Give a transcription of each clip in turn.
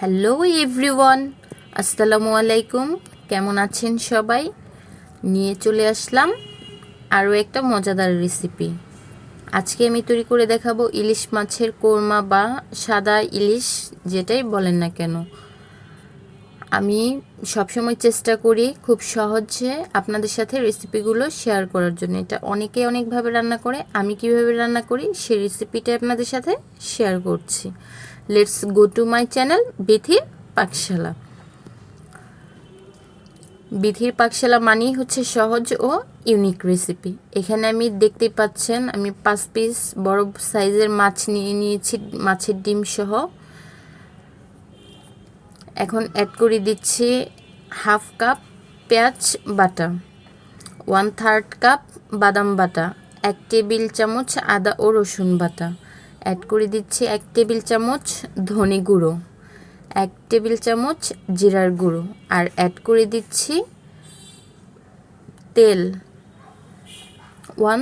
Hello everyone, আসসালামু আলাইকুম। কেমন আছেন সবাই? নিয়ে চলে আসলাম আরও একটা মজাদার রেসিপি আজকে আমি তৈরি করে দেখাবো ইলিশ মাছের কোরমা বা সাদা ইলিশ, যেটাই বলেন না কেন। আমি সবসময় চেষ্টা করি খুব সহজে আপনাদের সাথে রেসিপিগুলো শেয়ার করার জন্য। এটা অনেকে অনেকভাবে রান্না করে, আমি কীভাবে রান্না করি সেই রেসিপিটা আপনাদের সাথে শেয়ার করছি। Let's go to my channel বিথির পাকশালা বিথির পাকশালা মানেই হচ্ছে সহজ ও ইউনিক রেসিপি এখানে আমি দেখতে পাচ্ছেন, আমি পাঁচ পিস বড় সাইজের মাছ নিয়ে নিয়েছি, মাছের ডিম সহ। এখন অ্যাড করে দিচ্ছি হাফ কাপ পেঁয়াজ বাটা ওয়ান থার্ড কাপ বাদাম বাটা, এক টেবিল চামচ আদা ও রসুন বাটা অ্যাড করে দিচ্ছি এক টেবিল চামচ ধনে গুঁড়ো, এক টেবিল চামচ জিরার গুঁড়ো, আর অ্যাড করে দিচ্ছি তেল ওয়ান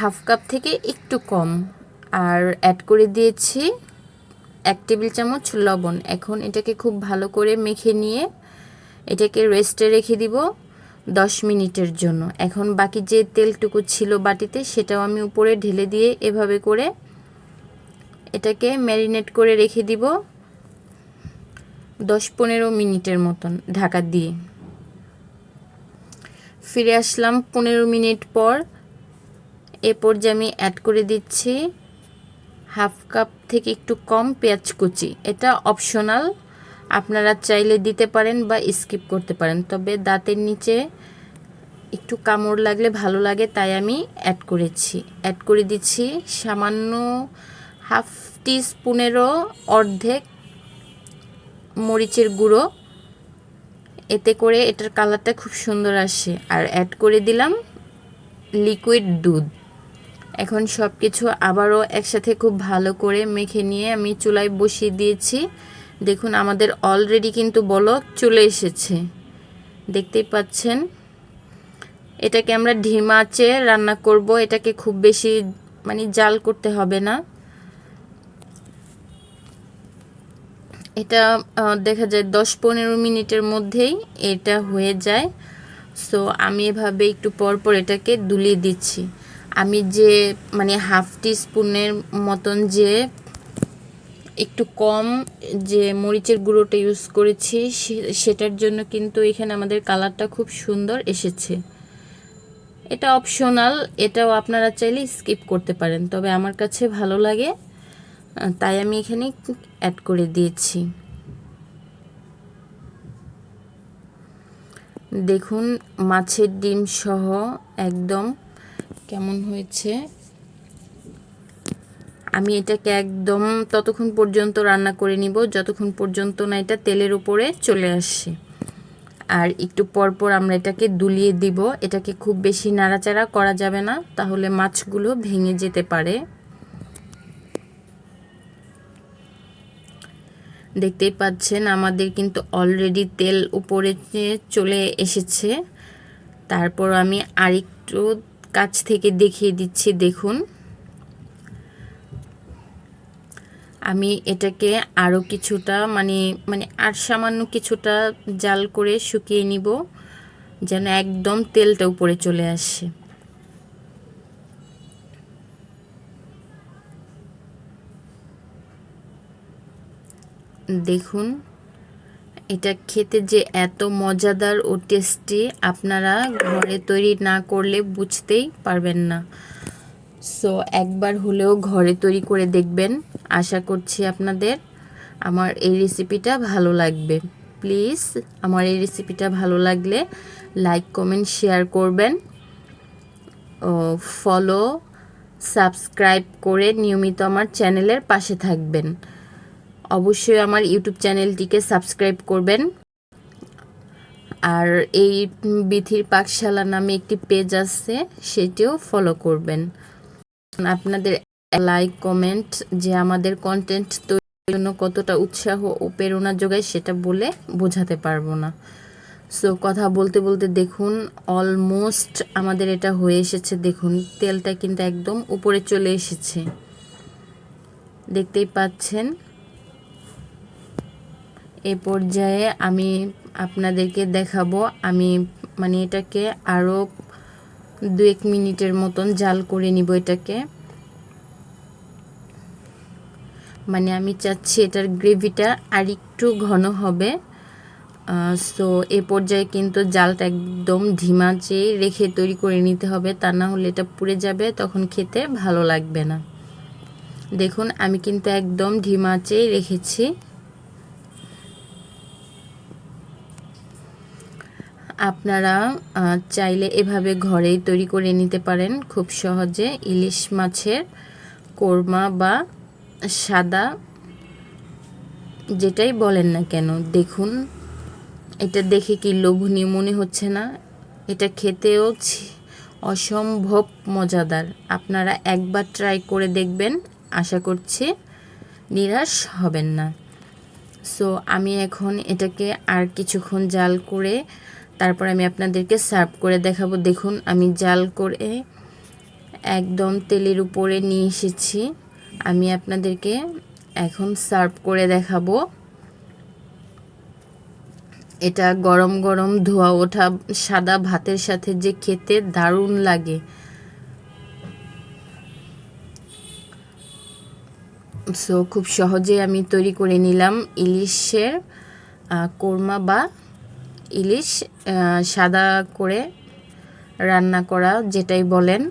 হাফ কাপ থেকে একটু কম, আর অ্যাড করে দিয়েছি এক টেবিল চামচ লবণ। এখন এটাকে খুব ভালো করে মেখে নিয়ে এটাকে রেস্টে রেখে দিব দশ মিনিটের জন্য। এখন বাকি যে তেলটুকু ছিল বাটিতে সেটাও আমি উপরে ঢেলে দিয়ে এভাবে করে এটাকে ম্যারিনেট করে রেখে দিব দশ পনেরো মিনিটের মতন ঢাকা দিয়ে। ফিরে আসলাম পনেরো মিনিট পর। এ পর্যায়ে আমি অ্যাড করে দিচ্ছি হাফ কাপ থেকে একটু কম পেঁয়াজ কুচি। এটা অপশনাল আপনারা চাইলে দিতে পারেন বা স্কিপ করতে পারেন। তবে দাঁতের নিচে একটু কামড় লাগলে ভালো লাগে, তাই আমি অ্যাড করেছি। অ্যাড করে দিচ্ছি সামান্য হাফ টি স্পুনেরও অর্ধেক মরিচের গুঁড়ো। এতে করে এটার কালারটা খুব সুন্দর আসে। আর অ্যাড করে দিলাম লিকুইড দুধ। এখন সব কিছু আবারও একসাথে খুব ভালো করে মেখে নিয়ে আমি চুলায় বসিয়ে দিয়েছি। দেখুন, আমাদের অলরেডি কিন্তু বলক চলে এসেছে। দেখতেই পাচ্ছেন? এটাকে আমরা ঢিমা আঁচে রান্না করব। এটাকে খুব বেশি মানে জাল করতে হবে না। এটা দেখা যায় দশ পনেরো মিনিটের মধ্যেই এটা হয়ে যায়। সো আমি এভাবে একটু পর পর এটাকে দুলিয়ে দিচ্ছি। আমি যে মানে হাফ টি স্পুনের মতন যে, একটু কম যে মরিচের গুঁড়োটা ইউজ করেছি সেটার জন্য কিন্তু এখানে আমাদের কালারটা খুব সুন্দর এসেছে। এটা অপশনাল, এটাও আপনারা চাইলে স্কিপ করতে পারেন, তবে আমার কাছে ভালো লাগে, তাই আমি এখানে অ্যাড করে দিয়েছি। দেখুন, মাছের ডিম সহ একদম কেমন হয়েছে? আমি এটাকে একদম ততক্ষণ পর্যন্ত রান্না করে নিব। যতক্ষণ পর্যন্ত না এটা তেলের উপরে চলে আসে। আর একটু পর পর আমরা এটাকে দুলিয়ে দিব। এটাকে খুব বেশি নাড়াচাড়া করা যাবে না, তাহলে মাছগুলো ভেঙে যেতে পারে। দেখতেই পাচ্ছেন, আমাদের কিন্তু অলরেডি তেল উপরে চলে এসেছে। তারপর আমি আরেকটু কাছ থেকে দেখিয়ে দিচ্ছি, দেখুন। আমি এটাকে আরও কিছুটা মানে মানে আর সামান্য কিছুটা জাল করে শুকিয়ে নিব, যেন একদম তেলটা উপরে চলে আসে। দেখুন। এটা খেতে যে এত মজাদার ও টেস্টি আপনারা ঘরে তৈরি না করলে বুঝতেই পারবেন না। সো একবার হলেও ঘরে তৈরি করে দেখবেন। আশা করছি আপনাদের আমার এই রেসিপিটা ভালো লাগবে। প্লিজ আমার এই রেসিপিটা ভালো লাগলে লাইক কমেন্ট শেয়ার করবেন। ও ফলো সাবস্ক্রাইব করে নিয়মিত আমার চ্যানেলের পাশে থাকবেন। অবশ্যই আমার ইউটিউব চ্যানেলটিকে সাবস্ক্রাইব করবেন। আর এই বিথির পাকশালা নামে একটি পেজ আছে, সেটিও ফলো করবেন। আপনাদের লাইক কমেন্ট যে আমাদের কন্টেন্ট তৈরির জন্য কতটা উৎসাহ ও প্রেরণা যোগায় সেটা বলে বোঝাতে পারব না। সো কথা বলতে বলতে দেখুন অলমোস্ট আমাদের এটা হয়ে এসেছে। দেখুন, তেলটা কিন্তু একদম উপরে চলে এসেছে। দেখতেই পাচ্ছেন? এ পর্যায়ে আমি আপনাদেরকে দেখাবো। আমি মানে এটাকে আরও দু এক মিনিটের মতন জাল করে নিব এটাকে। মানে আমি চাচ্ছি এটার গ্রেভিটা আর একটু ঘন হবে। সো এ পর্যায়ে কিন্তু জালটা একদম ধিমা চেয়ে রেখে তৈরি করে নিতে হবে। তা না হলে এটা পুড়ে যাবে, তখন খেতে ভালো লাগবে না। দেখুন, আমি কিন্তু একদম ধিমা চেয়ে রেখেছি। আপনারা চাইলে এভাবে ঘরেই তৈরি করে নিতে পারেন। খুব সহজে ইলিশ মাছের কোরমা বা সাদা যেটাই বলেন না কেন, দেখুন। এটা দেখে কি লোভনীয় মনে হচ্ছে না? এটা খেতেও অসম্ভব মজাদার। আপনারা একবার ট্রাই করে দেখবেন, আশা করছি নিরাশ হবেন না। সো আমি এখন এটাকে আর কিছুক্ষণ জাল করে তারপর আমি আপনাদেরকে সার্ভ করে দেখাবো। দেখুন, আমি জাল করে একদম তেলের উপরে নিয়ে এসেছি। আমি আপনাদেরকে এখন সার্ভ করে দেখাবো। এটা গরম গরম ধোয়া ওঠা সাদা ভাতের সাথে যে খেতে দারুণ লাগে। সো খুব সহজে আমি তৈরি করে নিলাম ইলিশের কোরমা বা ইলিশ সাদা করে রান্না করা যেটাই বলেন।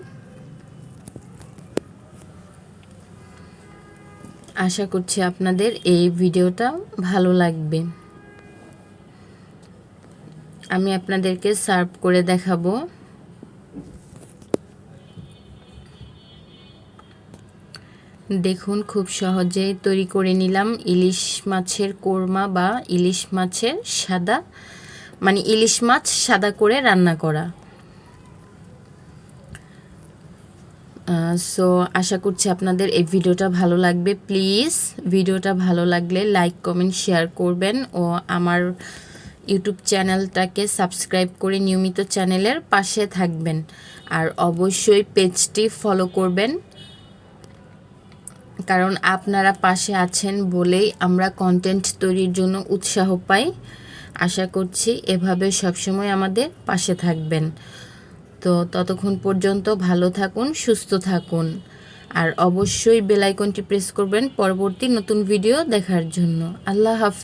আশা করছি আপনাদের এই ভিডিওটা ভালো লাগবে। আমি আপনাদেরকে সার্ভ করে দেখাবো। দেখুন, খুব সহজেই তৈরি করে নিলাম ইলিশ মাছের কোরমা বা ইলিশ মাছের সাদা মানে ইলিশ মাছ সাদা করে রান্না করা। সো আশা করছি আপনাদের এই ভিডিওটা ভালো লাগবে। প্লিজ ভিডিওটা ভালো লাগলে লাইক কমেন্ট শেয়ার করবেন ও আমার ইউটিউব চ্যানেলটাকে সাবস্ক্রাইব করে নিয়মিত চ্যানেলের পাশে থাকবেন। আর অবশ্যই পেজটি ফলো করবেন। কারণ আপনারা পাশে আছেন বলেই আমরা কন্টেন্ট তৈরির জন্য উৎসাহ পাই। আশা করছি এভাবে সবসময় আমাদের পাশে থাকবেন। তো ততক্ষণ পর্যন্ত ভালো থাকুন, সুস্থ থাকুন। আর অবশ্যই বেলাইকনটি প্রেস করবেন পরবর্তী নতুন ভিডিও দেখার জন্য। আল্লাহ হাফিজ।